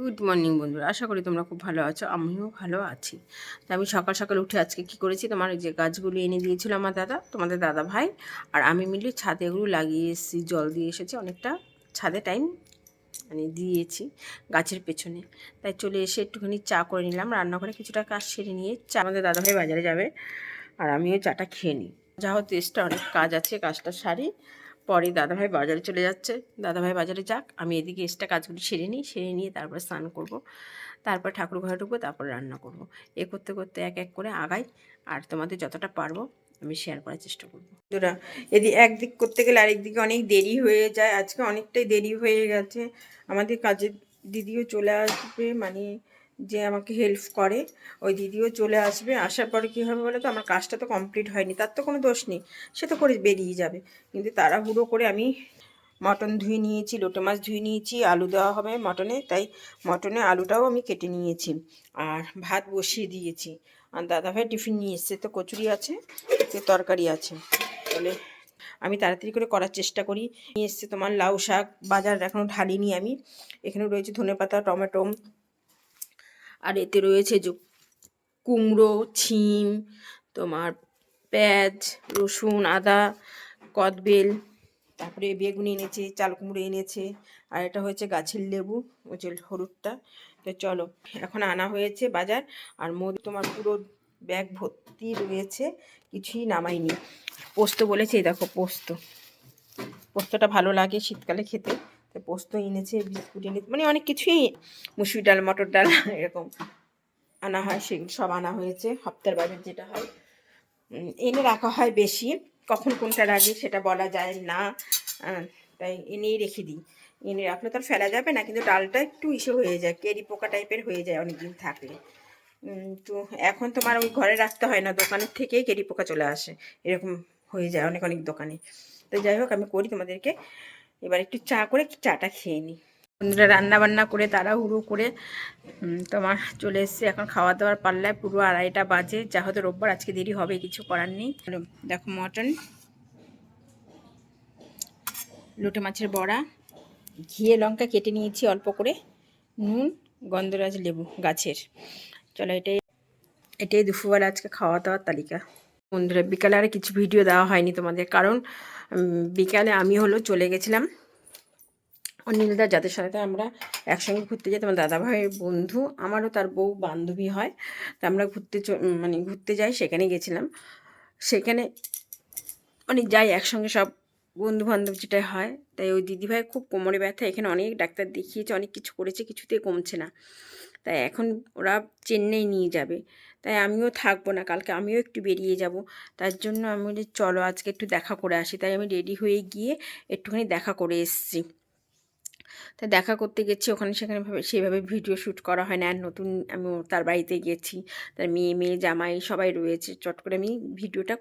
Good morning বন্ধুরা, আশা করি তোমরা খুব ভালো আছো, আমিও ভালো আছি। তো আমি সকাল সকাল উঠে আজকে কি করেছি, তোমার যে গাছগুলো এনে দিয়েছিল আমার দাদা, তোমাদের দাদা ভাই, আর আমি মিলে ছাদে এগুলো লাগিয়ে এসেছি, জল দিয়ে এসেছি, অনেকটা ছাদে টাইম মানে দিয়েছি গাছের পেছনে। তাই চলে এসে একটুখানি চা করে নিলাম, রান্নাঘরে কিছুটা কাজ সেরে নিয়ে চা আমাদের দাদা ভাই বাজারে যাবে, আর আমিও চাটা খেয়ে নিই। যা হোক তেজটা অনেক কাজ আছে, কাজটা সারি পরে দাদাভাই বাজারে চলে যাচ্ছে। দাদাভাই বাজারে যাক, আমি এদিকে এক্সট্রা কাজগুলি সেরে নিই, সেরে নিয়ে তারপর স্নান করব। তারপর ঠাকুর ঘরে ঢুকবো, তারপর রান্না করব। এ করতে করতে এক এক করে আগাই, আর তোমাদের যতটা পারব আমি শেয়ার করার চেষ্টা করব। বন্ধুরা, এদিকে একদিক করতে গেলে আরেকদিকে অনেক দেরি হয়ে যায়। আজকে অনেকটাই দেরি হয়ে গেছে। আমাদের কাজের দিদিও চলে আসবে মানে যে আমাকে হেল্প করে, ওই দিদিও চলে আসবে। আসার পরে কী হবে বলে তো আমার কাজটা তো কমপ্লিট হয়নি, তার তো কোনো দোষ নেই, সে তো করে বেরিয়ে যাবে। কিন্তু তাড়াহুড়ো করে আমি মটন ধুয়ে নিয়েছি, লোটে মাছ ধুয়ে নিয়েছি, আলু দেওয়া হবে মটনে, তাই মটনে আলুটাও আমি কেটে নিয়েছি আর ভাত বসিয়ে দিয়েছি। আর দাদাভাই টিফিন নিয়ে এসছে, তো কচুরি আছে তরকারি আছে। তাহলে আমি তাড়াতাড়ি করে করার চেষ্টা করি। নিয়ে এসছে তোমার লাউ শাক, বাজার এখনও ঢালিনি আমি। এখানে রয়েছে ধনে পাতা টমেটো আর এতে রয়েছে যে কুমড়ো, ছিম, তোমার পেঁয়াজ, রসুন, আদা, কদবেল, তারপরে বেগুন এনেছে, চাল কুমড়ো এনেছে, আর এটা হয়েছে গাছের লেবু, ওই যে হলুদটা। তো চলো, এখন আনা হয়েছে বাজার, আর মধু তোমার পুরো ব্যাগ ভর্তি রয়েছে, কিছুই নামাইনি। পোস্ত বলেছে দেখো পোস্ত। পোস্তটা ভালো লাগে শীতকালে খেতে। তো পোস্ত এনেছে, বিস্কুট এনেছে মানে অনেক কিছুই মুসুর ডাল, মটর ডাল, এরকম আনা হয় সেগুলো সব আনা হয়েছে হপ্তার বাজার যেটা হয়। এনে রাখা হয় বেশি, কখন কোনটা লাগে সেটা বলা যায় না তাই এনেই রেখে দিই। এনে রাখলে তো আর ফেলা যাবে না, কিন্তু ডালটা একটু ইসে হয়ে যায়, কেরি পোকা টাইপের হয়ে যায় অনেক দিন থাকলে তো এখন তোমার ওই ঘরে রাখতে হয় না, দোকানের থেকেই কেরি পোকা চলে আসে, এরকম হয়ে যায় অনেক অনেক দোকানে। তো যাই হোক, আমি করি তোমাদেরকে। এবার একটু চা করে চাটা খেয়ে নিই বন্ধুরা রান্না বান্না করে তারা হুড়ো করে তোমার চলে এসছে। এখন খাওয়া দাওয়ার পাল্লায় পুরো আড়াইটা বাজে। যা হয়তো রোববার, আজকে দেরি হবে, কিছু করার নেই। দেখো মটন, লোটে মাছের বড়া, ঘিয়ে লঙ্কা কেটে নিয়েছি অল্প করে, নুন, গন্ধরাজ লেবু গাছের। চলো এটাই এটাই দুপুরবেলা আজকে খাওয়া দাওয়ার তালিকা। বন্ধুরা, বিকালে আর কিছু ভিডিও দেওয়া হয়নি তোমাদের। কারণ বিকালে আমি হলো চলে গেছিলাম অনিলদা যাদের সাথে আমরা একসঙ্গে ঘুরতে যাই, তোমার দাদা ভাইয়ের বন্ধু, আমারও তার বউ বান্ধবী হয়। তা আমরা ঘুরতে মানে ঘুরতে যাই, সেখানে গেছিলাম। সেখানে অনেক যাই একসঙ্গে, সব বন্ধু বান্ধব যেটা হয়। তাই ওই দিদিভাই খুব কোমরে ব্যথা, এখানে অনেক ডাক্তার দেখিয়েছে, অনেক কিছু করেছে, কিছুতে কমছে না। তাই এখন ওরা চেন্নাই নিয়ে যাবে। তাই আমিও থাকব না, কালকে আমিও একটু বেরিয়ে যাব। তার জন্য আমি বলি চলো আজকে একটু দেখা করে আসি। তাই আমি রেডি হয়ে গিয়ে একটুখানি দেখা করে এসেছি। তা দেখা করতে গেছি, ওখানে সেখানে সেভাবে ভিডিও শ্যুট করা হয় না। আর নতুন আমি তার বাড়িতে গেছি। তার মেয়ে মেয়ে, জামাই সবাই রয়েছে। চট করে আমি ভিডিওটা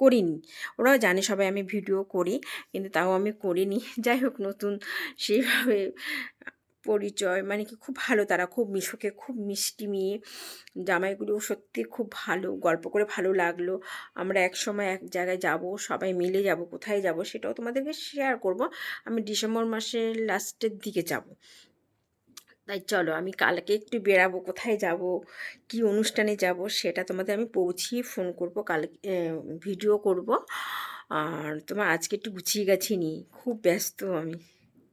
করিনি। ওরাও জানে সবাই আমি ভিডিও করি, কিন্তু তাও আমি করিনি। যাই হোক, নতুন, সেইভাবে পরিচয় মানে কি খুব ভালো তারা, খুব মিশুকে, খুব মিষ্টি মেয়ে। জামাইগুলো সত্যি খুব ভালো, গল্প করে ভালো লাগল। আমরা এক সময় এক জায়গায় যাব, সবাই মিলে যাব, কোথায় যাব সেটাও তোমাদেরকে শেয়ার করব। আমি ডিসেম্বর মাসের লাস্টের দিকে যাব। তাই চলো, আমি কালকে একটু বেরাবো কোথায় যাব, কি অনুষ্ঠানে যাব সেটা তোমাদের আমি পৌঁছিয়ে ফোন করব কাল ভিডিও করব। আর তোমার আজকে একটু গুছিয়ে গেছি নি, খুব ব্যস্ত আমি।